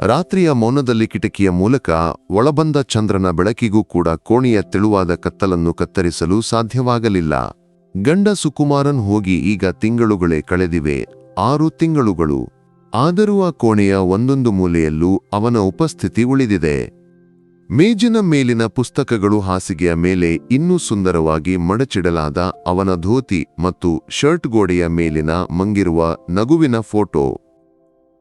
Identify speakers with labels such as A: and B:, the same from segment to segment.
A: ರಾತ್ರಿಯ ಮೌನದಲ್ಲಿ ಕಿಟಕಿಯ ಮೂಲಕ ಒಳಬಂದ ಚಂದ್ರನ ಬೆಳಕಿಗೂ ಕೂಡ ಕೋಣೆಯ ತೆಳುವಾದ ಕತ್ತಲನ್ನು ಕತ್ತರಿಸಲು ಸಾಧ್ಯವಾಗಲಿಲ್ಲ. ಗಂಡ ಸುಕುಮಾರನ್ ಹೋಗಿ ಈಗ ತಿಂಗಳುಗಳೇ ಕಳೆದಿವೆ, ಆರು ತಿಂಗಳುಗಳು. ಆದರೂ ಆ ಕೋಣೆಯ ಒಂದೊಂದು ಮೂಲೆಯಲ್ಲೂ ಅವನ ಉಪಸ್ಥಿತಿ ಉಳಿದಿದೆ. ಮೇಜಿನ ಮೇಲಿನ ಪುಸ್ತಕಗಳು ಹಾಸಿಗೆಯ ಮೇಲೆ ಇನ್ನೂ ಸುಂದರವಾಗಿ ಮಡಚಿಡಲಾದ ಅವನ ಧೋತಿ ಮತ್ತು ಶರ್ಟ್ ಗೋಡೆಯ ಮೇಲಿನ ಮಂಗಿರುವ ನಗುವಿನ ಫೋಟೋ.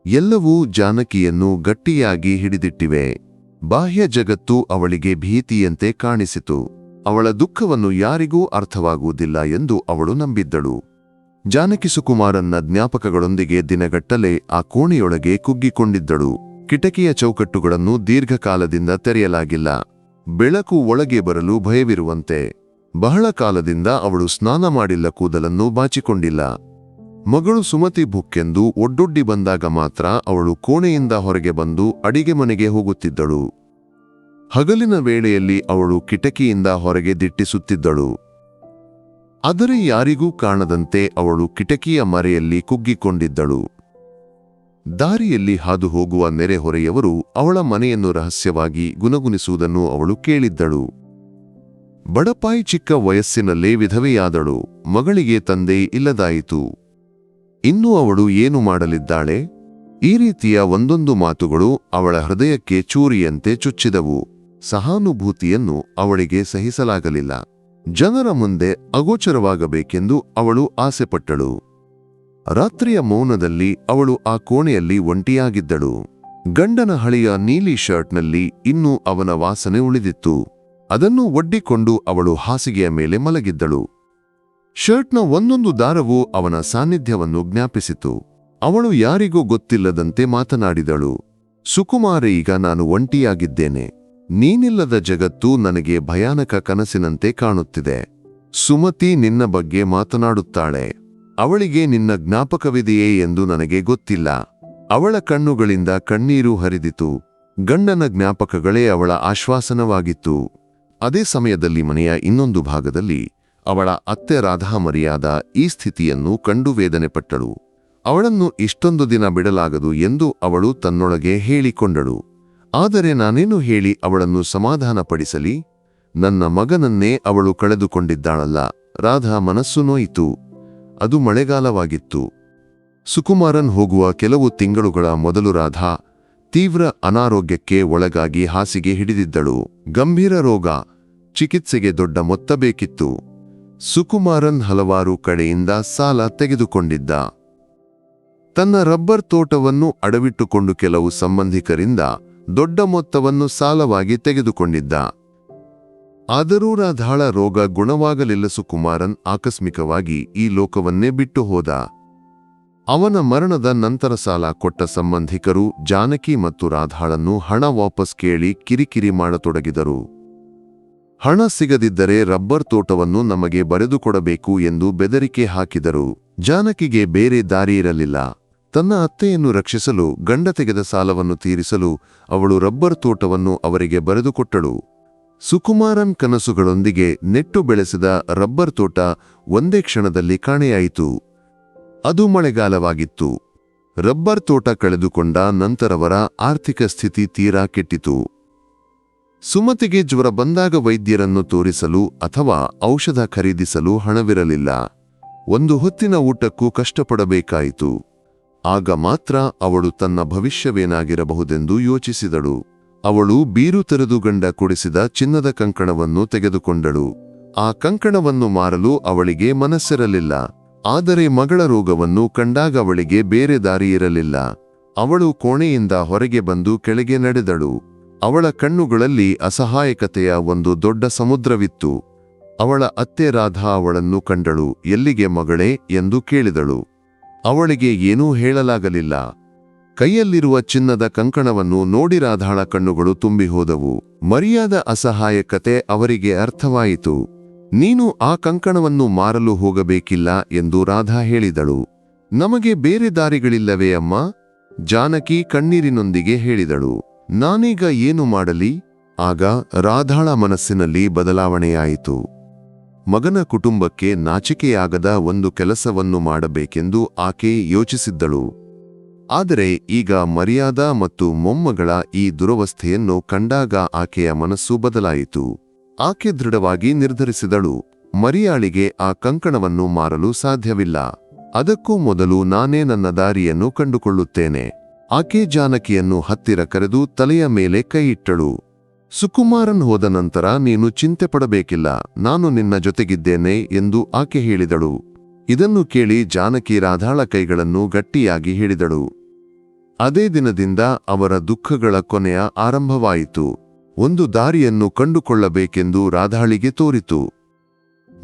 A: ಎಲ್ಲವೂ ಜಾನಕಿಯನ್ನು ಗಟ್ಟಿಯಾಗಿ ಹಿಡಿದಿಟ್ಟಿವೆ. ಬಾಹ್ಯ ಜಗತ್ತು ಅವಳಿಗೆ ಭೀತಿಯಂತೆ ಕಾಣಿಸಿತು. ಅವಳ ದುಃಖವನ್ನು ಯಾರಿಗೂ ಅರ್ಥವಾಗುವುದಿಲ್ಲ ಎಂದು ಅವಳು ನಂಬಿದ್ದಳು. ಜಾನಕಿ ಸುಕುಮಾರನ್ನ ಜ್ಞಾಪಕಗಳೊಂದಿಗೆ ದಿನಗಟ್ಟಲೆ ಆ ಕೋಣೆಯೊಳಗೆ ಕುಗ್ಗಿಕೊಂಡಿದ್ದಳು. ಕಿಟಕಿಯ ಚೌಕಟ್ಟುಗಳನ್ನು ದೀರ್ಘಕಾಲದಿಂದ ತೆರೆಯಲಾಗಿಲ್ಲ. ಬೆಳಕು ಒಳಗೆ ಬರಲು ಭಯವಿರುವಂತೆ. ಬಹಳ ಕಾಲದಿಂದ ಅವಳು ಸ್ನಾನ ಮಾಡಿಲ್ಲ ಕೂದಲನ್ನು ಬಾಚಿಕೊಂಡಿಲ್ಲ. ಮಗಳು ಸುಮತಿ ಬುಕ್ಕೆಂದು ಒಡ್ಡೊಡ್ಡಿ ಬಂದಾಗ ಮಾತ್ರ ಅವಳು ಕೋಣೆಯಿಂದ ಹೊರಗೆ ಬಂದು ಅಡಿಗೆ ಮನೆಗೆ ಹೋಗುತ್ತಿದ್ದಳು. ಹಗಲಿನ ವೇಳೆಯಲ್ಲಿ ಅವಳು ಕಿಟಕಿಯಿಂದ ಹೊರಗೆ ದಿಟ್ಟಿಸುತ್ತಿದ್ದಳು. ಆದರೆ ಯಾರಿಗೂ ಕಾಣದಂತೆ ಅವಳು ಕಿಟಕಿಯ ಮರೆಯಲ್ಲಿ ಕುಗ್ಗಿಕೊಂಡಿದ್ದಳು. ದಾರಿಯಲ್ಲಿ ಹಾದು ಹೋಗುವ ನೆರೆಹೊರೆಯವರು ಅವಳ ಮನೆಯನ್ನು ರಹಸ್ಯವಾಗಿ ಗುನಗುನಿಸುವುದನ್ನು ಅವಳು ಕೇಳಿದ್ದಳು. ಬಡಪಾಯಿ ಚಿಕ್ಕ ವಯಸ್ಸಿನಲ್ಲೇ ವಿಧವೆಯಾದಳು. ಮಗಳಿಗೆ ತಂದೆ ಇಲ್ಲದಾಯಿತು. ಇನ್ನು ಅವಳು ಏನು ಮಾಡಲಿದ್ದಾಳೆ? ಈ ರೀತಿಯ ಒಂದೊಂದು ಮಾತುಗಳು ಅವಳ ಹೃದಯಕ್ಕೆ ಚೂರಿಯಂತೆ ಚುಚ್ಚಿದವು. ಸಹಾನುಭೂತಿಯನ್ನು ಅವಳಿಗೆ ಸಹಿಸಲಾಗಲಿಲ್ಲ. ಜನರ ಮುಂದೆ ಅಗೋಚರವಾಗಬೇಕೆಂದು ಅವಳು ಆಸೆಪಟ್ಟಳು. ರಾತ್ರಿಯ ಮೌನದಲ್ಲಿ ಅವಳು ಆ ಕೋಣೆಯಲ್ಲಿ ಒಂಟಿಯಾಗಿದ್ದಳು. ಗಂಡನ ಹಳೆಯ ನೀಲಿ ಶರ್ಟ್ನಲ್ಲಿ ಇನ್ನೂ ಅವನ ವಾಸನೆ ಉಳಿದಿತ್ತು. ಅದನ್ನು ಒಡ್ಡಿಕೊಂಡು ಅವಳು ಹಾಸಿಗೆಯ ಮೇಲೆ ಮಲಗಿದ್ದಳು. ಶರ್ಟ್ನ ಒಂದೊಂದು ದಾರವು ಅವನ ಸಾನ್ನಿಧ್ಯವನ್ನು ಜ್ಞಾಪಿಸಿತು. ಅವಳು ಯಾರಿಗೂ ಗೊತ್ತಿಲ್ಲದಂತೆ ಮಾತನಾಡಿದಳು. ಸುಕುಮಾರ, ಈಗ ನಾನು ಒಂಟಿಯಾಗಿದ್ದೇನೆ. ನೀನಿಲ್ಲದ ಜಗತ್ತು ನನಗೆ ಭಯಾನಕ ಕನಸಿನಂತೆ ಕಾಣುತ್ತಿದೆ. ಸುಮತಿ ನಿನ್ನ ಬಗ್ಗೆ ಮಾತನಾಡುತ್ತಾಳೆ. ಅವಳಿಗೆ ನಿನ್ನ ಜ್ಞಾಪಕವಿದೆಯೇ ಎಂದು ನನಗೆ ಗೊತ್ತಿಲ್ಲ. ಅವಳ ಕಣ್ಣುಗಳಿಂದ ಕಣ್ಣೀರು ಹರಿದಿತು. ಗಂಡನ ಜ್ಞಾಪಕಗಳೇ ಅವಳ ಆಶ್ವಾಸನವಾಗಿತ್ತು. ಅದೇ ಸಮಯದಲ್ಲಿ ಮನೆಯ ಇನ್ನೊಂದು ಭಾಗದಲ್ಲಿ ಅವಳ ಅತ್ತೆ ರಾಧಾ ಮರ್ಯಾದ ಈ ಸ್ಥಿತಿಯನ್ನು ಕಂಡು ವೇದನೆಪಟ್ಟಳು. ಅವಳನ್ನು ಇಷ್ಟೊಂದು ದಿನ ಬಿಡಲಾಗದು ಎಂದು ಅವಳು ತನ್ನೊಳಗೆ ಹೇಳಿಕೊಂಡಳು. ಆದರೆ ನಾನೇನು ಹೇಳಿ ಅವಳನ್ನು ಸಮಾಧಾನಪಡಿಸಲಿ? ನನ್ನ ಮಗನನ್ನೇ ಅವಳು ಕಳೆದುಕೊಂಡಿದ್ದಾಳಲ್ಲ, ರಾಧಾ ಮನಸ್ಸು ನೋಯಿತು. ಅದು ಮಳೆಗಾಲವಾಗಿತ್ತು. ಸುಕುಮಾರನ್ ಹೋಗುವ ಕೆಲವು ತಿಂಗಳುಗಳ ಮೊದಲು ರಾಧಾ ತೀವ್ರ ಅನಾರೋಗ್ಯಕ್ಕೆ ಒಳಗಾಗಿ ಹಾಸಿಗೆ ಹಿಡಿದಿದ್ದಳು. ಗಂಭೀರ ರೋಗ, ಚಿಕಿತ್ಸೆಗೆ ದೊಡ್ಡ ಮೊತ್ತ ಬೇಕಿತ್ತು. ಸುಕುಮಾರನ್ ಹಲವಾರು ಕಡೆಯಿಂದ ಸಾಲ ತೆಗೆದುಕೊಂಡಿದ್ದ. ತನ್ನ ರಬ್ಬರ್ ತೋಟವನ್ನು ಅಡವಿಟ್ಟುಕೊಂಡು ಕೆಲವು ಸಂಬಂಧಿಕರಿಂದ ದೊಡ್ಡ ಮೊತ್ತವನ್ನು ಸಾಲವಾಗಿ ತೆಗೆದುಕೊಂಡಿದ್ದ. ಆದರೂ ರಾಧಾಳ ರೋಗ ಗುಣವಾಗಲಿಲ್ಲ. ಸುಕುಮಾರನ್ ಆಕಸ್ಮಿಕವಾಗಿ ಈ ಲೋಕವನ್ನೇ ಬಿಟ್ಟು ಹೋದ. ಅವನ ಮರಣದ ನಂತರ ಸಾಲ ಕೊಟ್ಟ ಸಂಬಂಧಿಕರು ಜಾನಕಿ ಮತ್ತು ರಾಧಾಳನ್ನು ಹಣ ವಾಪಸ್ ಕೇಳಿ ಕಿರಿಕಿರಿ ಮಾಡತೊಡಗಿದರು. ಹಣ ಸಿಗದಿದ್ದರೆ ರಬ್ಬರ್ ತೋಟವನ್ನು ನಮಗೆ ಬರೆದುಕೊಡಬೇಕು ಎಂದು ಬೆದರಿಕೆ ಹಾಕಿದರು. ಜಾನಕಿಗೆ ಬೇರೆ ದಾರಿಯಿರಲಿಲ್ಲ ತನ್ನ ಅತ್ತೆಯನ್ನು ರಕ್ಷಿಸಲು, ಗಂಡ ತೆಗೆದ ಸಾಲವನ್ನು ತೀರಿಸಲು ಅವಳು ರಬ್ಬರ್ ತೋಟವನ್ನು ಅವರಿಗೆ ಬರೆದುಕೊಟ್ಟಳು. ಸುಕುಮಾರನ್ ಕನಸುಗಳೊಂದಿಗೆ ನೆಟ್ಟು ಬೆಳೆಸಿದ ರಬ್ಬರ್ ತೋಟ ಒಂದೇ ಕ್ಷಣದಲ್ಲಿ ಕಾಣೆಯಾಯಿತು. ಅದು ಮಳೆಗಾಲವಾಗಿತ್ತು. ರಬ್ಬರ್ ತೋಟ ಕಳೆದುಕೊಂಡ ನಂತರವರ ಆರ್ಥಿಕ ಸ್ಥಿತಿ ತೀರಾ ಕೆಟ್ಟಿತು. ಸುಮತಿಗೆ ಜ್ವರ ಬಂದಾಗ ವೈದ್ಯರನ್ನು ತೋರಿಸಲು ಅಥವಾ ಔಷಧ ಖರೀದಿಸಲು ಹಣವಿರಲಿಲ್ಲ. ಒಂದು ಹೊತ್ತಿನ ಊಟಕ್ಕೂ ಕಷ್ಟಪಡಬೇಕಾಯಿತು. ಆಗ ಮಾತ್ರ ಅವಳು ತನ್ನ ಭವಿಷ್ಯವೇನಾಗಿರಬಹುದೆಂದು ಯೋಚಿಸಿದಳು. ಅವಳು ಬೀರು ತೆರೆದು ಗಂಡ ಕೊಡಿಸಿದ ಚಿನ್ನದ ಕಂಕಣವನ್ನು ತೆಗೆದುಕೊಂಡಳು. ಆ ಕಂಕಣವನ್ನು ಮಾರಲು ಅವಳಿಗೆ ಮನಸ್ಸಿರಲಿಲ್ಲ. ಆದರೆ ಮಗಳ ರೋಗವನ್ನು ಕಂಡಾಗ ಅವಳಿಗೆ ಬೇರೆ ದಾರಿಯಿರಲಿಲ್ಲ ಅವಳು ಕೋಣೆಯಿಂದ ಹೊರಗೆ ಬಂದು ಕೆಳಗೆ ನಡೆದಳು. ಅವಳ ಕಣ್ಣುಗಳಲ್ಲಿ ಅಸಹಾಯಕತೆಯ ಒಂದು ದೊಡ್ಡ ಸಮುದ್ರವಿತ್ತು. ಅವಳ ಅತ್ತೆ ರಾಧಾ ಅವಳನ್ನು ಕಂಡಳು, ಎಲ್ಲಿಗೆ ಮಗಳೇ? ಎಂದು ಕೇಳಿದಳು. ಅವಳಿಗೆ ಏನೂ ಹೇಳಲಾಗಲಿಲ್ಲ. ಕೈಯಲ್ಲಿರುವ ಚಿನ್ನದ ಕಂಕಣವನ್ನು ನೋಡಿ ರಾಧಾಳ ಕಣ್ಣುಗಳು ತುಂಬಿಹೋದವು ಮರಿಯಾದ ಅಸಹಾಯಕತೆ ಅವರಿಗೆ ಅರ್ಥವಾಯಿತು. ನೀನು ಆ ಕಂಕಣವನ್ನು ಮಾರಲು ಹೋಗಬೇಕಿಲ್ಲ ಎಂದು ರಾಧಾ ಹೇಳಿದಳು. ನಮಗೆ ಬೇರೆ ದಾರಿಗಳಿಲ್ಲವೇ ಅಮ್ಮ? ಜಾನಕಿ ಕಣ್ಣೀರಿನೊಂದಿಗೆ ಹೇಳಿದಳು. ನಾನೀಗ ಏನು ಮಾಡಲಿ? ಆಗ ರಾಧಾಳ ಮನಸ್ಸಿನಲ್ಲಿ ಬದಲಾವಣೆಯಾಯಿತು. ಮಗನ ಕುಟುಂಬಕ್ಕೆ ನಾಚಿಕೆಯಾಗದ ಒಂದು ಕೆಲಸವನ್ನು ಮಾಡಬೇಕೆಂದು ಆಕೆ ಯೋಚಿಸಿದ್ದಳು. ಆದರೆ ಈಗ ಮರ್ಯಾದ ಮತ್ತು ಮೊಮ್ಮಗಳ ಈ ದುರವಸ್ಥೆಯನ್ನು ಕಂಡಾಗ ಆಕೆಯ ಮನಸ್ಸು ಬದಲಾಯಿತು. ಆಕೆ ದೃಢವಾಗಿ ನಿರ್ಧರಿಸಿದಳು. ಮರಿಯಾಳಿಗೆ ಆ ಕಂಕಣವನ್ನು ಮಾರಲು ಸಾಧ್ಯವಿಲ್ಲ. ಅದಕ್ಕೂ ಮೊದಲು ನಾನೇ ನನ್ನ ದಾರಿಯನ್ನು ಕಂಡುಕೊಳ್ಳುತ್ತೇನೆ. ಆಕೆ ಜಾನಕಿಯನ್ನು ಹತ್ತಿರ ಕರೆದು ತಲೆಯ ಮೇಲೆ ಕೈಯಿಟ್ಟಳು. ಸುಕುಮಾರನ್ ಹೋದ ನಂತರ ನೀನು ಚಿಂತೆ ಪಡಬೇಕಿಲ್ಲ ನಾನು ನಿನ್ನ ಜೊತೆಗಿದ್ದೇನೆ ಎಂದು ಆಕೆ ಹೇಳಿದಳು. ಇದನ್ನು ಕೇಳಿ ಜಾನಕಿ ರಾಧಾಳ ಕೈಗಳನ್ನು ಗಟ್ಟಿಯಾಗಿ ಹಿಡಿದಳು. ಅದೇ ದಿನದಿಂದ ಅವರ ದುಃಖಗಳ ಕೊನೆಯ ಆರಂಭವಾಯಿತು. ಒಂದು ದಾರಿಯನ್ನು ಕಂಡುಕೊಳ್ಳಬೇಕೆಂದು ರಾಧಾಳಿಗೆ ತೋರಿತು.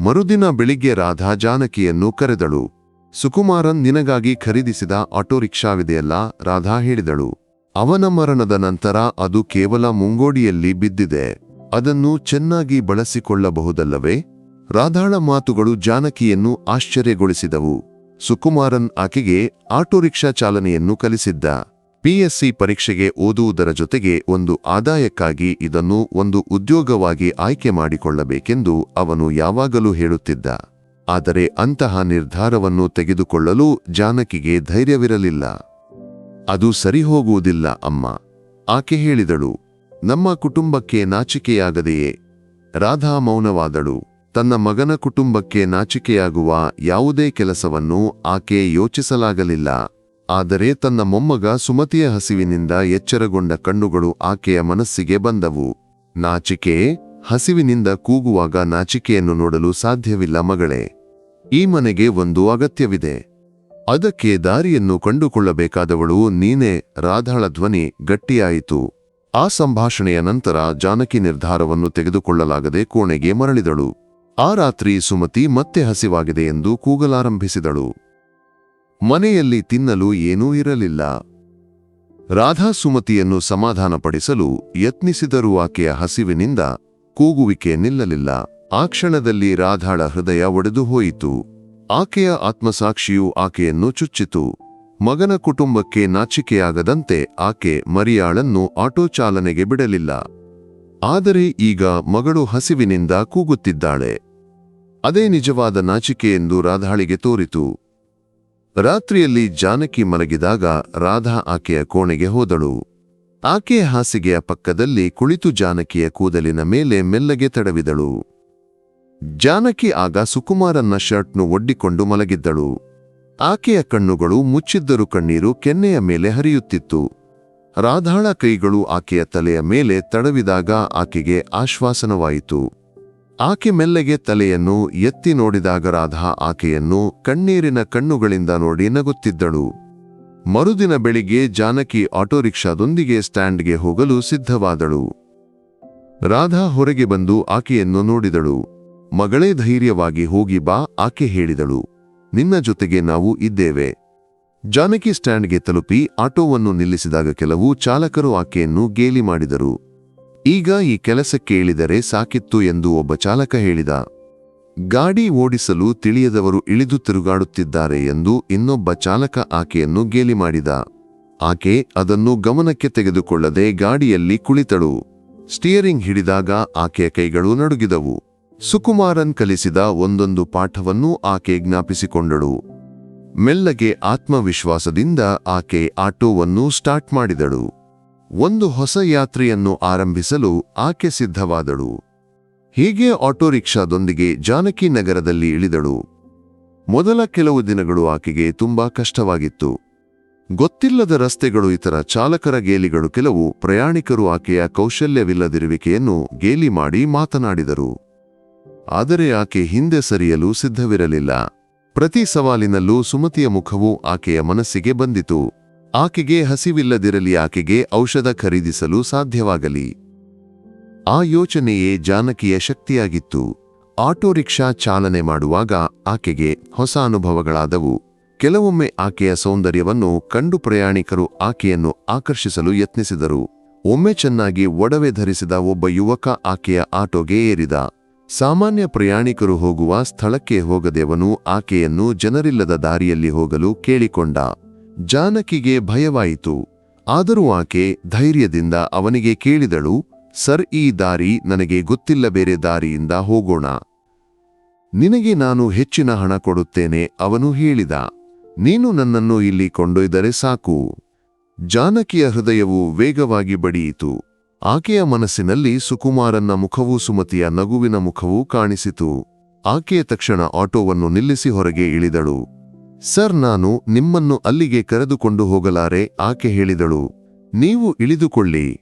A: ಮರುದಿನ ಬೆಳಿಗ್ಗೆ ರಾಧಾ ಜಾನಕಿಯನ್ನು ಕರೆದಳು. ಸುಕುಮಾರನ್ ನಿನಗಾಗಿ ಖರೀದಿಸಿದ ಆಟೋ ರಿಕ್ಷಾವಿದೆಯಲ್ಲ? ರಾಧಾ ಹೇಳಿದಳು. ಅವನ ಮರಣದ ನಂತರ ಅದು ಕೇವಲ ಮುಂಗೋಡಿಯಲ್ಲಿ ಬಿದ್ದಿದೆ. ಅದನ್ನು ಚೆನ್ನಾಗಿ ಬಳಸಿಕೊಳ್ಳಬಹುದಲ್ಲವೇ? ರಾಧಾಳ ಮಾತುಗಳು ಜಾನಕಿಯನ್ನು ಆಶ್ಚರ್ಯಗೊಳಿಸಿದವು. ಸುಕುಮಾರನ್ ಆಕೆಗೆ ಆಟೋ ರಿಕ್ಷಾ ಚಾಲನೆಯನ್ನು ಕಲಿಸಿದ್ದ. ಪಿಎಸ್ಸಿ ಪರೀಕ್ಷೆಗೆ ಓದುವುದರ ಜೊತೆಗೆ ಒಂದು ಆದಾಯಕ್ಕಾಗಿ ಇದನ್ನು ಒಂದು ಉದ್ಯೋಗವಾಗಿ ಆಯ್ಕೆ ಮಾಡಿಕೊಳ್ಳಬೇಕೆಂದು ಅವನು ಯಾವಾಗಲೂ ಹೇಳುತ್ತಿದ್ದ. ಆದರೆ ಅಂತಹ ನಿರ್ಧಾರವನ್ನು ತೆಗೆದುಕೊಳ್ಳಲು ಜಾನಕಿಗೆ ಧೈರ್ಯವಿರಲಿಲ್ಲ. ಅದು ಸರಿಹೋಗುವುದಿಲ್ಲ, ಅಮ್ಮ. ಆಕೆ ಹೇಳಿದಳು, ನಮ್ಮ ಕುಟುಂಬಕ್ಕೆ ನಾಚಿಕೆಯಾಗದೆಯೇ? ರಾಧಾ ಮೌನವಾದಳು, ತನ್ನ ಮಗನ ಕುಟುಂಬಕ್ಕೆ ನಾಚಿಕೆಯಾಗುವ ಯಾವುದೇ ಕೆಲಸವನ್ನು ಆಕೆ ಯೋಚಿಸಲಾಗಲಿಲ್ಲ. ಆದರೆ ತನ್ನ ಮೊಮ್ಮಗ ಸುಮತಿಯ ಹಸಿವಿನಿಂದ ಎಚ್ಚರಗೊಂಡ ಕಣ್ಣುಗಳು ಆಕೆಯ ಮನಸ್ಸಿಗೆ ಬಂದವು. ನಾಚಿಕೆ, ಹಸಿವಿನಿಂದ ಕೂಗುವಾಗ ನಾಚಿಕೆಯನ್ನು ನೋಡಲು ಸಾಧ್ಯವಿಲ್ಲ ಮಗಳೇ. ಈ ಮನೆಗೆ ಒಂದು ಅಗತ್ಯವಿದೆ. ಅದಕ್ಕೆ ದಾರಿಯನ್ನು ಕಂಡುಕೊಳ್ಳಬೇಕಾದವಳು ನೀನೇ, ರಾಧಾಳ ಧ್ವನಿ ಗಟ್ಟಿಯಾಯಿತು. ಆ ಸಂಭಾಷಣೆಯ ನಂತರ ಜಾನಕಿ ನಿರ್ಧಾರವನ್ನು ತೆಗೆದುಕೊಳ್ಳಲಾಗದೆ ಕೋಣೆಗೆ ಮರಳಿದಳು. ಆ ರಾತ್ರಿ ಸುಮತಿ ಮತ್ತೆ ಹಸಿವಾಗಿದೆ ಎಂದು ಕೂಗಲಾರಂಭಿಸಿದಳು. ಮನೆಯಲ್ಲಿ ತಿನ್ನಲು ಏನೂ ಇರಲಿಲ್ಲ. ರಾಧಾ ಸುಮತಿಯನ್ನು ಸಮಾಧಾನಪಡಿಸಲು ಯತ್ನಿಸಿದರೂ ಆಕೆಯ ಹಸಿವಿನಿಂದ ಕೂಗುವಿಕೆ ನಿಲ್ಲಲಿಲ್ಲ. ಆ ಕ್ಷಣದಲ್ಲಿ ರಾಧಾಳ ಹೃದಯ ಒಡೆದು ಹೋಯಿತು. ಆಕೆಯ ಆತ್ಮಸಾಕ್ಷಿಯು ಆಕೆಯನ್ನು ಚುಚ್ಚಿತು. ಮಗನ ಕುಟುಂಬಕ್ಕೆ ನಾಚಿಕೆಯಾಗದಂತೆ ಆಕೆ ಮರಿಯಾಳನ್ನು ಆಟೋ ಚಾಲನೆಗೆ ಬಿಡಲಿಲ್ಲ. ಆದರೆ ಈಗ ಮಗಳು ಹಸಿವಿನಿಂದ ಕೂಗುತ್ತಿದ್ದಾಳೆ. ಅದೇ ನಿಜವಾದ ನಾಚಿಕೆ ಎಂದು ರಾಧಾಳಿಗೆ ತೋರಿತು. ರಾತ್ರಿಯಲ್ಲಿ ಜಾನಕಿ ಮಲಗಿದಾಗ ರಾಧಾ ಆಕೆಯ ಕೋಣೆಗೆ ಹೋದಳು. ಆಕೆಯ ಹಾಸಿಗೆಯ ಪಕ್ಕದಲ್ಲಿ ಕುಳಿತು ಜಾನಕಿಯ ಕೂದಲಿನ ಮೇಲೆ ಮೆಲ್ಲಗೆ ತಡವಿದಳು. ಜಾನಕಿ ಆಗ ಸುಕುಮಾರನ್ನ ಶರ್ಟ್ನು ಒಡ್ಡಿಕೊಂಡು ಮಲಗಿದ್ದಳು. ಆಕೆಯ ಕಣ್ಣುಗಳು ಮುಚ್ಚಿದ್ದರೂ ಕಣ್ಣೀರು ಕೆನ್ನೆಯ ಮೇಲೆ ಹರಿಯುತ್ತಿತ್ತು. ರಾಧಾಳ ಕೈಗಳು ಆಕೆಯ ತಲೆಯ ಮೇಲೆ ತಡವಿದಾಗ ಆಕೆಗೆ ಆಶ್ವಾಸನವಾಯಿತು. ಆಕೆ ಮೆಲ್ಲಗೆ ತಲೆಯನ್ನು ಎತ್ತಿ ನೋಡಿದಾಗ ರಾಧಾ ಆಕೆಯನ್ನು ಕಣ್ಣೀರಿನ ಕಣ್ಣುಗಳಿಂದ ನೋಡಿ ನಗುತ್ತಿದ್ದಳು. ಮರುದಿನ ಬೆಳಿಗ್ಗೆ ಜಾನಕಿ ಆಟೋ ರಿಕ್ಷಾದೊಂದಿಗೆ ಸ್ಟ್ಯಾಂಡ್ಗೆ ಹೋಗಲು ಸಿದ್ಧವಾದಳು. ರಾಧಾ ಹೊರಗೆ ಬಂದು ಆಕೆಯನ್ನು ನೋಡಿದಳು. ಮಗಳೇ ಧೈರ್ಯವಾಗಿ ಹೋಗಿ ಬಾ, ಆಕೆ ಹೇಳಿದಳು. ನಿನ್ನ ಜೊತೆಗೆ ನಾವು ಇದ್ದೇವೆ. ಜಾನಕಿ ಸ್ಟ್ಯಾಂಡ್ಗೆ ತಲುಪಿ ಆಟೋವನ್ನು ನಿಲ್ಲಿಸಿದಾಗ ಕೆಲವು ಚಾಲಕರು ಆಕೆಯನ್ನು ಗೇಲಿ ಮಾಡಿದರು. ಈಗ ಈ ಕೆಲಸಕ್ಕೆ ಇಳಿದರೆ ಸಾಕಿತ್ತು ಎಂದು ಒಬ್ಬ ಚಾಲಕ ಹೇಳಿದ. ಗಾಡಿ ಓಡಿಸಲು ತಿಳಿಯದವರು ಇಳಿದು ತಿರುಗಾಡುತ್ತಿದ್ದಾರೆ ಎಂದು ಇನ್ನೊಬ್ಬ ಚಾಲಕ ಆಕೆಯನ್ನು ಗೇಲಿ ಮಾಡಿದ. ಆಕೆ ಅದನ್ನು ಗಮನಕ್ಕೆ ತೆಗೆದುಕೊಳ್ಳದೆ ಗಾಡಿಯಲ್ಲಿ ಕುಳಿತಳು. ಸ್ಟಿಯರಿಂಗ್ ಹಿಡಿದಾಗ ಆಕೆಯ ಕೈಗಳು ನಡುಗಿದವು. ಸುಕುಮಾರನ್ ಕಲಿಸಿದ ಒಂದೊಂದು ಪಾಠವನ್ನು ಆಕೆ ಜ್ಞಾಪಿಸಿಕೊಂಡಳು. ಮೆಲ್ಲಗೆ ಆತ್ಮವಿಶ್ವಾಸದಿಂದ ಆಕೆ ಆಟೋವನ್ನು ಸ್ಟಾರ್ಟ್ ಮಾಡಿದಳು. ಒಂದು ಹೊಸ ಯಾತ್ರೆಯನ್ನು ಆರಂಭಿಸಲು ಆಕೆ ಸಿದ್ಧವಾದಳು. ಹೀಗೆ ಆಟೋ ರಿಕ್ಷಾದೊಂದಿಗೆ ಜಾನಕಿ ನಗರದಲ್ಲಿ ಇಳಿದಳು. ಮೊದಲ ಕೆಲವು ದಿನಗಳು ಆಕೆಗೆ ತುಂಬಾ ಕಷ್ಟವಾಗಿತ್ತು. ಗೊತ್ತಿಲ್ಲದ ರಸ್ತೆಗಳು, ಇತರ ಚಾಲಕರ ಗೇಲಿಗಳು, ಕೆಲವು ಪ್ರಯಾಣಿಕರು ಆಕೆಯ ಕೌಶಲ್ಯವಿಲ್ಲದಿರುವಿಕೆಯನ್ನು ಗೇಲಿ ಮಾಡಿ ಮಾತನಾಡಿದರು. ಆದರೆ ಆಕೆ ಹಿಂದೆ ಸರಿಯಲು ಸಿದ್ಧವಿರಲಿಲ್ಲ. ಪ್ರತಿ ಸವಾಲಿನಲ್ಲೂ ಸುಮತಿಯ ಮುಖವು ಆಕೆಯ ಮನಸ್ಸಿಗೆ ಬಂದಿತು. ಆಕೆಗೆ ಹಸಿವಿಲ್ಲದಿರಲಿ, ಆಕೆಗೆ ಔಷಧ ಖರೀದಿಸಲು ಸಾಧ್ಯವಾಗಲಿ. ಆ ಯೋಚನೆಯೇ ಜಾನಕಿಯ ಶಕ್ತಿಯಾಗಿತ್ತು. ಆಟೋ ರಿಕ್ಷಾ ಚಾಲನೆ ಮಾಡುವಾಗ ಆಕೆಗೆ ಹೊಸ ಅನುಭವಗಳಾದವು. ಕೆಲವೊಮ್ಮೆ ಆಕೆಯ ಸೌಂದರ್ಯವನ್ನು ಕಂಡು ಪ್ರಯಾಣಿಕರು ಆಕೆಯನ್ನು ಆಕರ್ಷಿಸಲು ಯತ್ನಿಸಿದರು. ಒಮ್ಮೆ ಚೆನ್ನಾಗಿ ಒಡವೆ ಧರಿಸಿದ ಒಬ್ಬ ಯುವಕ ಆಕೆಯ ಆಟೋಗೆ ಏರಿದ. ಸಾಮಾನ್ಯ ಪ್ರಯಾಣಿಕರು ಹೋಗುವ ಸ್ಥಳಕ್ಕೆ ಹೋಗದೆವನು ಆಕೆಯನ್ನು ಜನರಿಲ್ಲದ ದಾರಿಯಲ್ಲಿ ಹೋಗಲು ಕೇಳಿಕೊಂಡ. ಜಾನಕಿಗೆ ಭಯವಾಯಿತು. ಆದರೂ ಆಕೆ ಧೈರ್ಯದಿಂದ ಅವನಿಗೆ ಕೇಳಿದಳು, ಸರ್, ಈ ದಾರಿ ನನಗೆ ಗೊತ್ತಿಲ್ಲ, ಬೇರೆ ದಾರಿಯಿಂದ ಹೋಗೋಣ. ನಿನಗೆ ನಾನು ಹೆಚ್ಚಿನ ಹಣ ಕೊಡುತ್ತೇನೆ, ಅವನು ಹೇಳಿದ. ನೀನು ನನ್ನನ್ನು ಇಲ್ಲಿ ಕೊಂಡೊಯ್ದರೆ ಸಾಕು. ಜಾನಕಿಯ ಹೃದಯವು ವೇಗವಾಗಿ ಬಡಿಯಿತು. ಆಕೆಯ ಮನಸ್ಸಿನಲ್ಲಿ ಸುಕುಮಾರನ್ನ ಮುಖವೂ ಸುಮತಿಯ ನಗುವಿನ ಮುಖವೂ ಕಾಣಿಸಿತು. ಆಕೆಯ ತಕ್ಷಣ ಆಟೋವನ್ನು ನಿಲ್ಲಿಸಿ ಹೊರಗೆ ಇಳಿದಳು. ಸರ್, ನಾನು ನಿಮ್ಮನ್ನು ಅಲ್ಲಿಗೆ ಕರೆದುಕೊಂಡು ಹೋಗಲಾರೆ, ಆಕೆ ಹೇಳಿದಳು. ನೀವು ಇಳಿದುಕೊಳ್ಳಿ.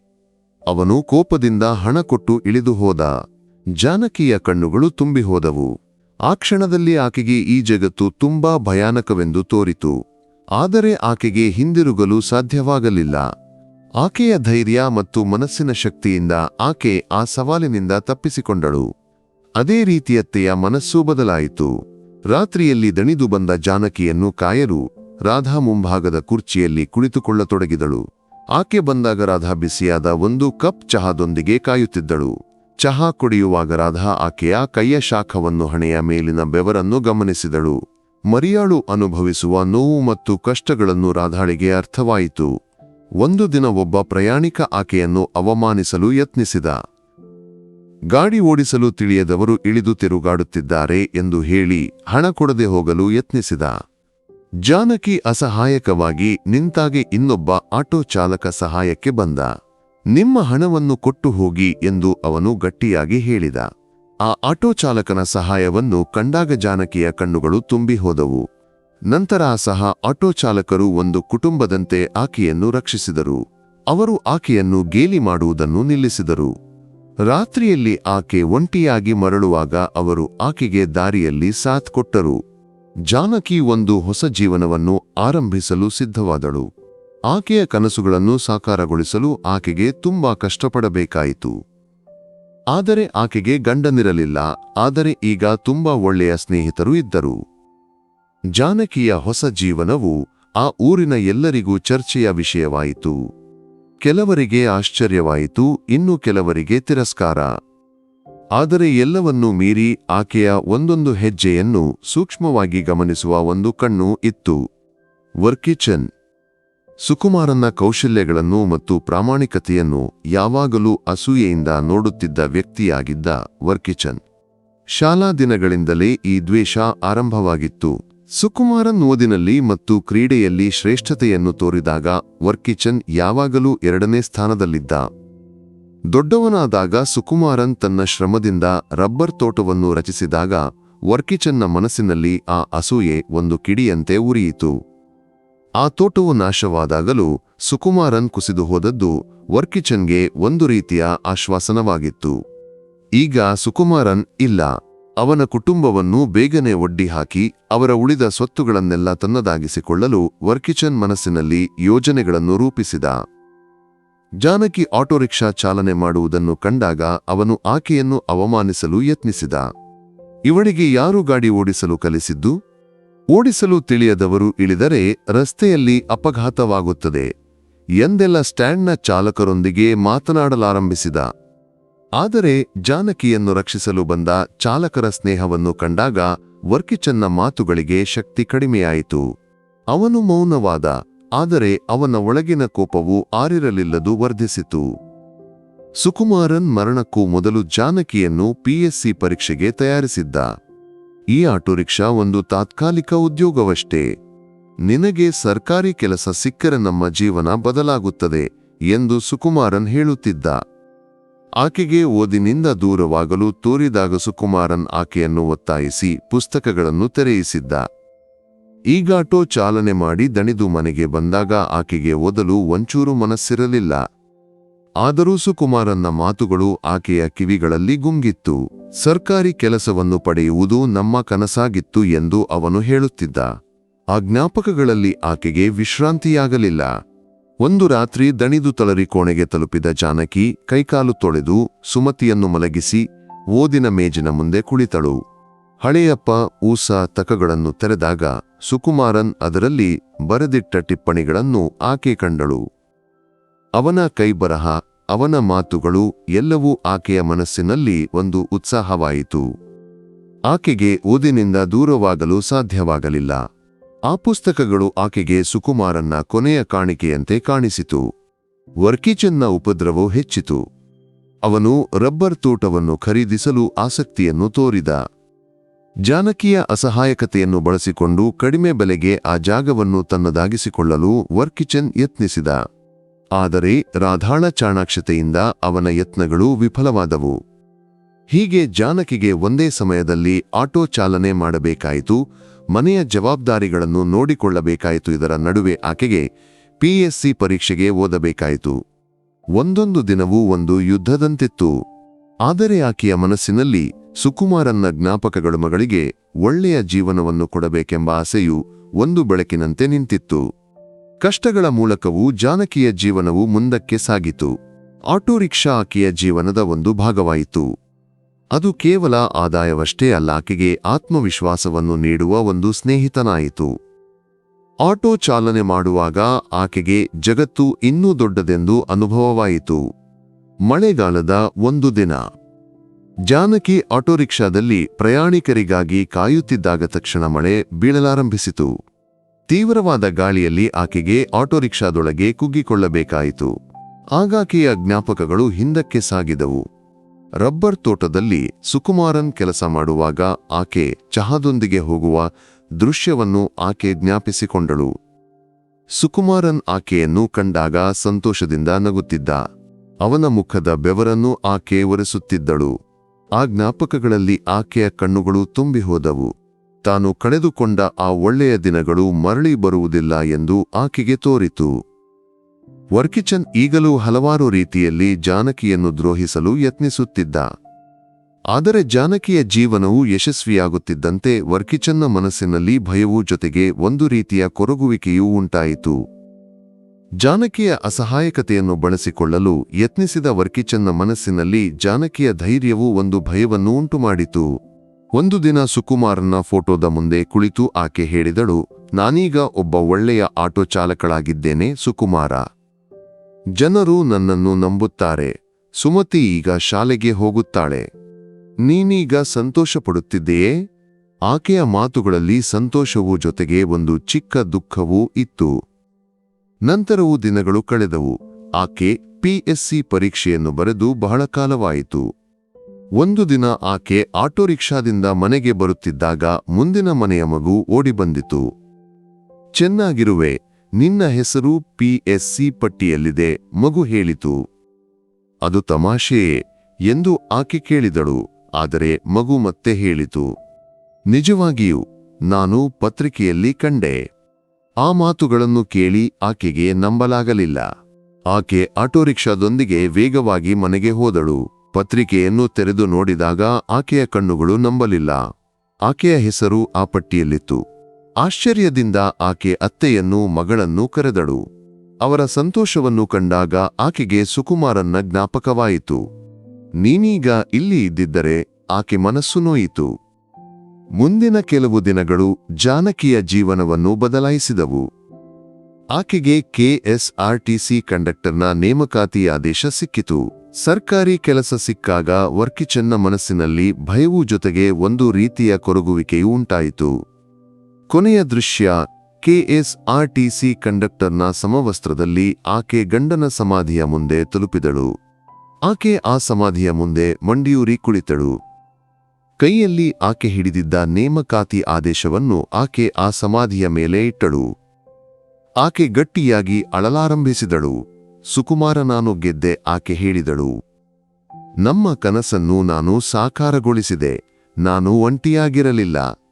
A: ಅವನು ಕೋಪದಿಂದ ಹಣ ಕೊಟ್ಟು ಇಳಿದು ಹೋದ. ಜಾನಕಿಯ ಕಣ್ಣುಗಳು ತುಂಬಿ ಹೋದವು. ಆ ಕ್ಷಣದಲ್ಲಿ ಆಕೆಗೆ ಈ ಜಗತ್ತು ತುಂಬಾ ಭಯಾನಕವೆಂದು ತೋರಿತು. ಆದರೆ ಆಕೆಗೆ ಹಿಂದಿರುಗಲು ಸಾಧ್ಯವಾಗಲಿಲ್ಲ. ಆಕೆಯ ಧೈರ್ಯ ಮತ್ತು ಮನಸ್ಸಿನ ಶಕ್ತಿಯಿಂದ ಆಕೆ ಆ ಸವಾಲಿನಿಂದ ತಪ್ಪಿಸಿಕೊಂಡಳು. ಅದೇ ರೀತಿಯತ್ತೆಯ ಮನಸ್ಸೂ ಬದಲಾಯಿತು. ರಾತ್ರಿಯಲ್ಲಿ ದಣಿದು ಬಂದ ಜಾನಕಿಯನ್ನು ಕಾಯಲು ರಾಧಾ ಮುಂಭಾಗದ ಕುರ್ಚಿಯಲ್ಲಿ ಕುಳಿತುಕೊಳ್ಳತೊಡಗಿದಳು. ಆಕೆ ಬಂದಾಗ ರಾಧಾ ಬಿಸಿಯಾದ ಒಂದು ಕಪ್ ಚಹಾದೊಂದಿಗೆ ಕಾಯುತ್ತಿದ್ದಳು. ಚಹಾ ಕುಡಿಯುವಾಗ ರಾಧಾ ಆಕೆಯ ಕೈಯ ಶಾಖವನ್ನು ಹಣೆಯ ಮೇಲಿನ ಬೆವರನ್ನು ಗಮನಿಸಿದಳು. ಮರಿಯಾಳು ಅನುಭವಿಸುವ ನೋವು ಮತ್ತು ಕಷ್ಟಗಳನ್ನು ರಾಧಾಳಿಗೆ ಅರ್ಥವಾಯಿತು. ಒಂದು ದಿನ ಒಬ್ಬ ಪ್ರಯಾಣಿಕ ಆಕೆಯನ್ನು ಅವಮಾನಿಸಲು ಯತ್ನಿಸಿದ. ಗಾಡಿ ಓಡಿಸಲು ತಿಳಿಯದವರು ಇಳಿದು ತಿರುಗಾಡುತ್ತಿದ್ದಾರೆ ಎಂದು ಹೇಳಿ ಹಣ ಕೊಡದೆ ಹೋಗಲು ಯತ್ನಿಸಿದ. ಜಾನಕಿ ಅಸಹಾಯಕವಾಗಿ ನಿಂತಾಗೆ ಇನ್ನೊಬ್ಬ ಆಟೋ ಚಾಲಕ ಸಹಾಯಕ್ಕೆ ಬಂದ. ನಿಮ್ಮ ಹಣವನ್ನು ಕೊಟ್ಟು ಹೋಗಿ ಎಂದು ಅವನು ಗಟ್ಟಿಯಾಗಿ ಹೇಳಿದ. ಆ ಆಟೋ ಚಾಲಕನ ಸಹಾಯವನ್ನು ಕಂಡಾಗ ಜಾನಕಿಯ ಕಣ್ಣುಗಳು ತುಂಬಿ ಹೋದವು. ನಂತರ ಸಹ ಆಟೋ ಚಾಲಕರು ಒಂದು ಕುಟುಂಬದಂತೆ ಆಕೆಯನ್ನು ರಕ್ಷಿಸಿದರು. ಅವರು ಆಕೆಯನ್ನು ಗೇಲಿ ಮಾಡುವುದನ್ನು ನಿಲ್ಲಿಸಿದರು. ರಾತ್ರಿಯಲ್ಲಿ ಆಕೆ ಒಂಟಿಯಾಗಿ ಮರಳುವಾಗ ಅವರು ಆಕೆಗೆ ದಾರಿಯಲ್ಲಿ ಸಾಥ್ ಕೊಟ್ಟರು. ಜಾನಕಿ ಒಂದು ಹೊಸ ಜೀವನವನ್ನು ಆರಂಭಿಸಲು ಸಿದ್ಧವಾದಳು. ಆಕೆಯ ಕನಸುಗಳನ್ನು ಸಾಕಾರಗೊಳಿಸಲು ಆಕೆಗೆ ತುಂಬಾ ಕಷ್ಟಪಡಬೇಕಾಯಿತು. ಆದರೆ ಆಕೆಗೆ ಗಂಡನಿರಲಿಲ್ಲ, ಆದರೆ ಈಗ ತುಂಬಾ ಒಳ್ಳೆಯ ಸ್ನೇಹಿತರು ಇದ್ದರು. ಜಾನಕಿಯ ಹೊಸ ಜೀವನವು ಆ ಊರಿನ ಎಲ್ಲರಿಗೂ ಚರ್ಚೆಯ ವಿಷಯವಾಯಿತು. ಕೆಲವರಿಗೆ ಆಶ್ಚರ್ಯವಾಯಿತು, ಇನ್ನು ಕೆಲವರಿಗೆ ತಿರಸ್ಕಾರ. ಆದರೆ ಎಲ್ಲವನ್ನೂ ಮೀರಿ ಆಕೆಯ ಒಂದೊಂದು ಹೆಜ್ಜೆಯನ್ನು ಸೂಕ್ಷ್ಮವಾಗಿ ಗಮನಿಸುವ ಒಂದು ಕಣ್ಣು ಇತ್ತು. ವರ್ಕಿಚನ್ ಸುಕುಮಾರನ ಕೌಶಲ್ಯಗಳನ್ನು ಮತ್ತು ಪ್ರಾಮಾಣಿಕತೆಯನ್ನು ಯಾವಾಗಲೂ ಅಸೂಯೆಯಿಂದ ನೋಡುತ್ತಿದ್ದ ವ್ಯಕ್ತಿಯಾಗಿದ್ದ ವರ್ಕಿಚನ್ ಶಾಲಾ ದಿನಗಳಿಂದಲೇ ಈ ದ್ವೇಷ ಆರಂಭವಾಗಿತ್ತು. ಸುಕುಮಾರನ್ ಓದಿನಲ್ಲಿ ಮತ್ತು ಕ್ರೀಡೆಯಲ್ಲಿ ಶ್ರೇಷ್ಠತೆಯನ್ನು ತೋರಿದಾಗ, ವರ್ಕಿಚನ್ ಯಾವಾಗಲೂ ಎರಡನೇ ಸ್ಥಾನದಲ್ಲಿದ್ದ. ದೊಡ್ಡವನಾದಾಗ ಸುಕುಮಾರನ್ ತನ್ನ ಶ್ರಮದಿಂದ ರಬ್ಬರ್ ತೋಟವನ್ನು ರಚಿಸಿದಾಗ, ವರ್ಕಿಚನ್ನ ಮನಸ್ಸಿನಲ್ಲಿ ಆ ಅಸೂಯೆ ಒಂದು ಕಿಡಿಯಂತೆ ಉರಿಯಿತು. ಆ ತೋಟವು ನಾಶವಾದಾಗಲೂ ಸುಕುಮಾರನ್ ಕುಸಿದು ಹೋದದ್ದು ವರ್ಕಿಚನ್ಗೆ ಒಂದು ರೀತಿಯ ಆಶ್ವಾಸನವಾಗಿತ್ತು. ಈಗ ಸುಕುಮಾರನ್ ಇಲ್ಲ. ಅವನ ಕುಟುಂಬವನ್ನು ಬೇಗನೆ ಒಡ್ಡಿ ಹಾಕಿ ಅವರ ಉಳಿದ ಸ್ವತ್ತುಗಳನ್ನೆಲ್ಲ ತನ್ನದಾಗಿಸಿಕೊಳ್ಳಲು ವರ್ಕಿಚನ್ ಮನಸ್ಸಿನಲ್ಲಿ ಯೋಜನೆಗಳನ್ನು ರೂಪಿಸಿದ. ಜಾನಕಿ ಆಟೋರಿಕ್ಷಾ ಚಾಲನೆ ಮಾಡುವುದನ್ನು ಕಂಡಾಗ ಅವನು ಆಕೆಯನ್ನು ಅವಮಾನಿಸಲು ಯತ್ನಿಸಿದ. ಇವಳಿಗೆ ಯಾರು ಗಾಡಿ ಓಡಿಸಲು ಕಲಿಸಿದ್ದು? ಓಡಿಸಲು ತಿಳಿಯದವರು ಇಳಿದರೆ ರಸ್ತೆಯಲ್ಲಿ ಅಪಘಾತವಾಗುತ್ತದೆ ಎಂದೆಲ್ಲ ಸ್ಟ್ಯಾಂಡ್ನ ಚಾಲಕರೊಂದಿಗೆ ಮಾತನಾಡಲಾರಂಭಿಸಿದ. ಆದರೆ ಜಾನಕಿಯನ್ನು ರಕ್ಷಿಸಲು ಬಂದ ಚಾಲಕರ ಸ್ನೇಹವನ್ನು ಕಂಡಾಗ ವರ್ಕಿಚನ್ನ ಮಾತುಗಳಿಗೆ ಶಕ್ತಿ ಕಡಿಮೆಯಾಯಿತು. ಅವನು ಮೌನವಾದ, ಆದರೆ ಅವನ ಒಳಗಿನ ಕೋಪವು ಆರಿರಲಿಲ್ಲದು ವರ್ಧಿಸಿತು. ಸುಕುಮಾರನ್ ಮರಣಕ್ಕೂ ಮೊದಲು ಜಾನಕಿಯನ್ನು ಪಿಎಸ್ಸಿ ಪರೀಕ್ಷೆಗೆ ತಯಾರಿಸಿದ್ದ. ಈ ಆಟೋರಿಕ್ಷಾ ಒಂದು ತಾತ್ಕಾಲಿಕ ಉದ್ಯೋಗವಷ್ಟೇ. ನಿನಗೆ ಸರ್ಕಾರಿ ಕೆಲಸ ಸಿಕ್ಕರೆ ನಮ್ಮ ಜೀವನ ಬದಲಾಗುತ್ತದೆ ಎಂದು ಸುಕುಮಾರನ್ ಹೇಳುತ್ತಿದ್ದ. ಆಕೆಗೆ ಓದಿನಿಂದ ದೂರವಾಗಲು ತೋರಿದಾಗ ಸುಕುಮಾರನ್ ಆಕೆಯನ್ನು ಒತ್ತಾಯಿಸಿ ಪುಸ್ತಕಗಳನ್ನು ತೆರೆಯಿಸಿದ್ದ. ಈಗಾಟೋ ಚಾಲನೆ ಮಾಡಿ ದಣಿದು ಮನೆಗೆ ಬಂದಾಗ ಆಕೆಗೆ ಓದಲು ಒಂಚೂರು ಮನಸ್ಸಿರಲಿಲ್ಲ. ಆದರೂ ಸುಕುಮಾರನ್ನ ಮಾತುಗಳು ಆಕೆಯ ಕಿವಿಗಳಲ್ಲಿ ಗುಂಗಿತ್ತು. ಸರ್ಕಾರಿ ಕೆಲಸವನ್ನು ಪಡೆಯುವುದು ನಮ್ಮ ಕನಸಾಗಿತ್ತು ಎಂದು ಅವನು ಹೇಳುತ್ತಿದ್ದ. ಆ ಜ್ಞಾಪಕಗಳಲ್ಲಿ ಆಕೆಗೆ ವಿಶ್ರಾಂತಿಯಾಗಲಿಲ್ಲ. ಒಂದು ರಾತ್ರಿ ದಣಿದು ತಳರಿ ಕೋಣೆಗೆ ತಲುಪಿದ ಜಾನಕಿ ಕೈಕಾಲು ತೊಳೆದು ಸುಮತಿಯನ್ನು ಮಲಗಿಸಿ ಓದಿನ ಮೇಜಿನ ಮುಂದೆ ಕುಳಿತಳು. ಹಳೆಯಪ್ಪ ಊಸ ತಕಗಳನ್ನು ತೆರೆದಾಗ ಸುಕುಮಾರನ್ ಅದರಲ್ಲಿ ಬರೆದಿಟ್ಟ ಟಿಪ್ಪಣಿಗಳನ್ನು ಆಕೆ ಕಂಡಳು. ಅವನ ಕೈಬರಹ ಅವನ ಮಾತುಗಳು ಎಲ್ಲವೂ ಆಕೆಯ ಮನಸ್ಸಿನಲ್ಲಿ ಒಂದು ಉತ್ಸಾಹವಾಯಿತು. ಆಕೆಗೆ ಓದಿನಿಂದ ದೂರವಾಗಲು ಸಾಧ್ಯವಾಗಲಿಲ್ಲ. ಆ ಪುಸ್ತಕಗಳು ಆಕೆಗೆ ಸುಕುಮಾರನ್ನ ಕೊನೆಯ ಕಾಣಿಕೆಯಂತೆ ಕಾಣಿಸಿತು. ವರ್ಕಿಚನ್ನ ಉಪದ್ರವವು ಹೆಚ್ಚಿತು. ಅವನು ರಬ್ಬರ್ ತೋಟವನ್ನು ಖರೀದಿಸಲು ಆಸಕ್ತಿಯನ್ನು ತೋರಿದ. ಜಾನಕಿಯ ಅಸಹಾಯಕತೆಯನ್ನು ಬಳಸಿಕೊಂಡು ಕಡಿಮೆ ಬೆಲೆಗೆ ಆ ಜಾಗವನ್ನು ತನ್ನದಾಗಿಸಿಕೊಳ್ಳಲು ವರ್ಕಿಚನ್ ಯತ್ನಿಸಿದ. ಆದರೆ ರಾಧಾಳ ಚಾಣಾಕ್ಷತೆಯಿಂದ ಅವನ ಯತ್ನಗಳು ವಿಫಲವಾದವು. ಹೀಗೆ ಜಾನಕಿಗೆ ಒಂದೇ ಸಮಯದಲ್ಲಿ ಆಟೋ ಚಾಲನೆ ಮಾಡಬೇಕಾಯಿತು. ಮನೆಯ ಜವಾಬ್ದಾರಿಗಳನ್ನು ನೋಡಿಕೊಳ್ಳಬೇಕಾಯಿತು. ಇದರ ನಡುವೆ ಆಕೆಗೆ ಪಿಎಸ್ಸಿ ಪರೀಕ್ಷೆಗೆ ಓದಬೇಕಾಯಿತು. ಒಂದೊಂದು ದಿನವೂ ಒಂದು ಯುದ್ಧದಂತಿತ್ತು. ಆದರೆ ಆಕೆಯ ಮನಸ್ಸಿನಲ್ಲಿ ಸುಕುಮಾರನ್ನ ಜ್ಞಾಪಕಗಳು ಮಗಳಿಗೆ ಒಳ್ಳೆಯ ಜೀವನವನ್ನು ಕೊಡಬೇಕೆಂಬ ಆಸೆಯು ಒಂದು ಬೆಳಕಿನಂತೆ ನಿಂತಿತ್ತು. ಕಷ್ಟಗಳ ಮೂಲಕವೂ ಜಾನಕಿಯ ಜೀವನವು ಮುಂದಕ್ಕೆ ಸಾಗಿತು. ಆಟೋರಿಕ್ಷಾ ಆಕೆಯ ಜೀವನದ ಒಂದು ಭಾಗವಾಯಿತು. ಅದು ಕೇವಲ ಆದಾಯವಷ್ಟೇ ಅಲ್ಲ, ಆಕೆಗೆ ಆತ್ಮವಿಶ್ವಾಸವನ್ನು ನೀಡುವ ಒಂದು ಸ್ನೇಹಿತನಾಯಿತು. ಆಟೋ ಚಾಲನೆ ಮಾಡುವಾಗ ಆಕೆಗೆ ಜಗತ್ತು ಇನ್ನೂ ದೊಡ್ಡದೆಂದು ಅನುಭವವಾಯಿತು. ಮಳೆಗಾಲದ ಒಂದು ದಿನ. ಜಾನಕಿ ಆಟೋ ರಿಕ್ಷಾದಲ್ಲಿ ಪ್ರಯಾಣಿಕರಿಗಾಗಿ ಕಾಯುತ್ತಿದ್ದಾಗ ತಕ್ಷಣ ಮಳೆ ಬೀಳಲಾರಂಭಿಸಿತು. ತೀವ್ರವಾದ ಗಾಳಿಯಲ್ಲಿ ಆಕೆಗೆ ಆಟೋ ರಿಕ್ಷಾದೊಳಗೆ ಕುಗ್ಗಿಕೊಳ್ಳಬೇಕಾಯಿತು. ಆಗಾಕೆಯ ಜ್ಞಾಪಕಗಳು ಹಿಂದಕ್ಕೆ ಸಾಗಿದವು. ರಬ್ಬರ್ ತೋಟದಲ್ಲಿ ಸುಕುಮಾರನ್ ಕೆಲಸ ಮಾಡುವಾಗ ಆಕೆ ಚಹಾದೊಂದಿಗೆ ಹೋಗುವ ದೃಶ್ಯವನ್ನು ಆಕೆ ಜ್ಞಾಪಿಸಿಕೊಂಡಳು. ಸುಕುಮಾರನ್ ಆಕೆಯನ್ನು ಕಂಡಾಗ ಸಂತೋಷದಿಂದ ನಗುತ್ತಿದ್ದ. ಅವನ ಮುಖದ ಬೆವರನ್ನು ಆಕೆ ಒರೆಸುತ್ತಿದ್ದಳು. ಆ ಜ್ಞಾಪಕಗಳಲ್ಲಿ ಆಕೆಯ ಕಣ್ಣುಗಳು ತುಂಬಿಹೋದವು ತಾನು ಕಳೆದುಕೊಂಡ ಆ ಒಳ್ಳೆಯ ದಿನಗಳು ಮರಳಿ ಬರುವುದಿಲ್ಲ ಎಂದು ಆಕೆಗೆ ತೋರಿತು. ವರ್ಕಿಚನ್ ಈಗಲೂ ಹಲವಾರು ರೀತಿಯಲ್ಲಿ ಜಾನಕಿಯನ್ನು ದ್ರೋಹಿಸಲು ಯತ್ನಿಸುತ್ತಿದ್ದ. ಆದರೆ ಜಾನಕಿಯ ಜೀವನವು ಯಶಸ್ವಿಯಾಗುತ್ತಿದ್ದಂತೆ ವರ್ಕಿಚನ್ನ ಮನಸ್ಸಿನಲ್ಲಿ ಭಯವೂ ಜೊತೆಗೆ ಒಂದು ರೀತಿಯ ಕೊರಗುವಿಕೆಯೂ ಉಂಟಾಯಿತು. ಜಾನಕಿಯ ಅಸಹಾಯಕತೆಯನ್ನು ಬಳಸಿಕೊಳ್ಳಲು ಯತ್ನಿಸಿದ ವರ್ಕಿಚನ್ನ ಮನಸ್ಸಿನಲ್ಲಿ ಜಾನಕಿಯ ಧೈರ್ಯವು ಒಂದು ಭಯವನ್ನು ಉಂಟುಮಾಡಿತು. ಒಂದು ದಿನ ಸುಕುಮಾರನ ಫೋಟೋದ ಮುಂದೆ ಕುಳಿತು ಆಕೆ ಹೇಳಿದಳು, ನಾನೀಗ ಒಬ್ಬ ಒಳ್ಳೆಯ ಆಟೋ ಚಾಲಕಳಾಗಿದ್ದೇನೆ ಸುಕುಮಾರ. ಜನರು ನನ್ನನ್ನು ನಂಬುತ್ತಾರೆ. ಸುಮತಿ ಈಗ ಶಾಲೆಗೆ ಹೋಗುತ್ತಾಳೆ. ನೀನೀಗ ಸಂತೋಷಪಡುತ್ತಿದೆಯೇ ಆಕೆಯ ಮಾತುಗಳಲ್ಲಿ ಸಂತೋಷವು ಜೊತೆಗೆ ಒಂದು ಚಿಕ್ಕ ದುಃಖವೂ ಇತ್ತು. ನಂತರವೂ ದಿನಗಳು ಕಳೆದವು. ಆಕೆ ಪಿಎಸ್ಸಿ ಪರೀಕ್ಷೆಯನ್ನು ಬರೆದು ಬಹಳ ಕಾಲವಾಯಿತು. ಒಂದು ದಿನ ಆಕೆ ಆಟೋ ರಿಕ್ಷಾದಿಂದ ಮನೆಗೆ ಬರುತ್ತಿದ್ದಾಗ ಮುಂದಿನ ಮನೆಯ ಮಗು ಓಡಿಬಂದಿತು. ಚೆನ್ನಾಗಿರುವೆ ನಿನ್ನ ಹೆಸರು ಪಿಎಸ್ಸಿ ಪಟ್ಟಿಯಲ್ಲಿದೆ, ಮಗು ಹೇಳಿತು. ಅದು ತಮಾಷೆಯೇ ಎಂದು ಆಕೆ ಕೇಳಿದಳು, ಆದರೆ ಮಗು ಮತ್ತೆ ಹೇಳಿತು. ನಿಜವಾಗಿಯೂ, ನಾನು ಪತ್ರಿಕೆಯಲ್ಲಿ ಕಂಡೆ. ಆ ಮಾತುಗಳನ್ನು ಕೇಳಿ ಆಕೆಗೆ ನಂಬಲಾಗಲಿಲ್ಲ. ಆಕೆ ಆಟೋರಿಕ್ಷಾದೊಂದಿಗೆ ವೇಗವಾಗಿ ಮನೆಗೆ ಹೋದಳು. ಪತ್ರಿಕೆಯನ್ನು ತೆರೆದು ನೋಡಿದಾಗ ಆಕೆಯ ಕಣ್ಣುಗಳು ನಂಬಲಿಲ್ಲ. ಆಕೆಯ ಹೆಸರು ಆ ಪಟ್ಟಿಯಲ್ಲಿತ್ತು. ಆಶ್ಚರ್ಯದಿಂದ ಆಕೆ ಅತ್ತೆಯನ್ನು ಮಗಳನ್ನು ಕರೆದಳು. ಅವರ ಸಂತೋಷವನ್ನು ಕಂಡಾಗ ಆಕೆಗೆ ಸುಕುಮಾರನ್ನ ಜ್ಞಾಪಕವಾಯಿತು. ನೀನೀಗ ಇಲ್ಲಿ ಇದ್ದಿದ್ದರೆ ಆಕೆ ಮನಸ್ಸು ನೋಯಿತು. ಮುಂದಿನ ಕೆಲವು ದಿನಗಳು ಜಾನಕಿಯ ಜೀವನವನ್ನು ಬದಲಾಯಿಸಿದವು. ಆಕೆಗೆ ಕೆಎಸ್ಆರ್ಟಿಸಿ ಕಂಡಕ್ಟರ್ನ ನೇಮಕಾತಿ ಆದೇಶ ಸಿಕ್ಕಿತು. ಸರ್ಕಾರಿ ಕೆಲಸ ಸಿಕ್ಕಾಗ ವರ್ಕಿಚನ್ನ ಮನಸ್ಸಿನಲ್ಲಿ ಭಯವೂ ಜೊತೆಗೆ ಒಂದು ರೀತಿಯ ಕೊರಗುವಿಕೆಯೂ ಉಂಟಾಯಿತು. ಕೊನೆಯ ದೃಶ್ಯ, ಕೆಎಸ್ಆರ್ಟಿಸಿ ಕಂಡಕ್ಟರ್ನ ಸಮವಸ್ತ್ರದಲ್ಲಿ ಆಕೆ ಗಂಡನ ಸಮಾಧಿಯ ಮುಂದೆ ತಲುಪಿದಳು. ಆಕೆ ಆ ಸಮಾಧಿಯ ಮುಂದೆ ಮಂಡಿಯೂರಿ ಕುಳಿತಳು. ಕೈಯಲ್ಲಿ ಆಕೆ ಹಿಡಿದಿದ್ದ ನೇಮಕಾತಿ ಆದೇಶವನ್ನು ಆಕೆ ಆ ಸಮಾಧಿಯ ಮೇಲೆ ಇಟ್ಟಳು. ಆಕೆ ಗಟ್ಟಿಯಾಗಿ ಅಳಲಾರಂಭಿಸಿದಳು. ಸುಕುಮಾರ ನಾನು ಗೆದ್ದೆ ಆಕೆ ಹೇಳಿದಳು. ನಮ್ಮ ಕನಸನ್ನು ನಾನು ಸಾಕಾರಗೊಳಿಸಿದೆ. ನಾನು ಒಂಟಿಯಾಗಿರಲಿಲ್ಲ.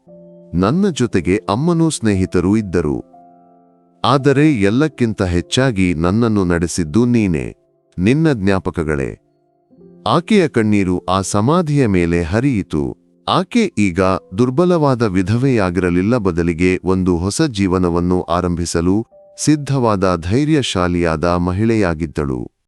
A: ನನ್ನ ಜೊತೆಗೆ ಅಮ್ಮನೂ ಸ್ನೇಹಿತರೂ ಇದ್ದರು. ಆದರೆ ಎಲ್ಲಕ್ಕಿಂತ ಹೆಚ್ಚಾಗಿ ನನ್ನನ್ನು ನಡೆಸಿದ್ದು ನೀನೆ. ನಿನ್ನ ಜ್ಞಾಪಕಗಳೇ. ಆಕೆಯ ಕಣ್ಣೀರು ಆ ಸಮಾಧಿಯ ಮೇಲೆ ಹರಿಯಿತು. ಆಕೆ ಈಗ ದುರ್ಬಲವಾದ ವಿಧವೆಯಾಗಿರಲಿಲ್ಲ ಬದಲಿಗೆ ಒಂದು ಹೊಸ ಜೀವನವನ್ನು ಆರಂಭಿಸಲು ಸಿದ್ಧವಾದ ಧೈರ್ಯಶಾಲಿಯಾದ ಮಹಿಳೆಯಾಗಿದ್ದಳು.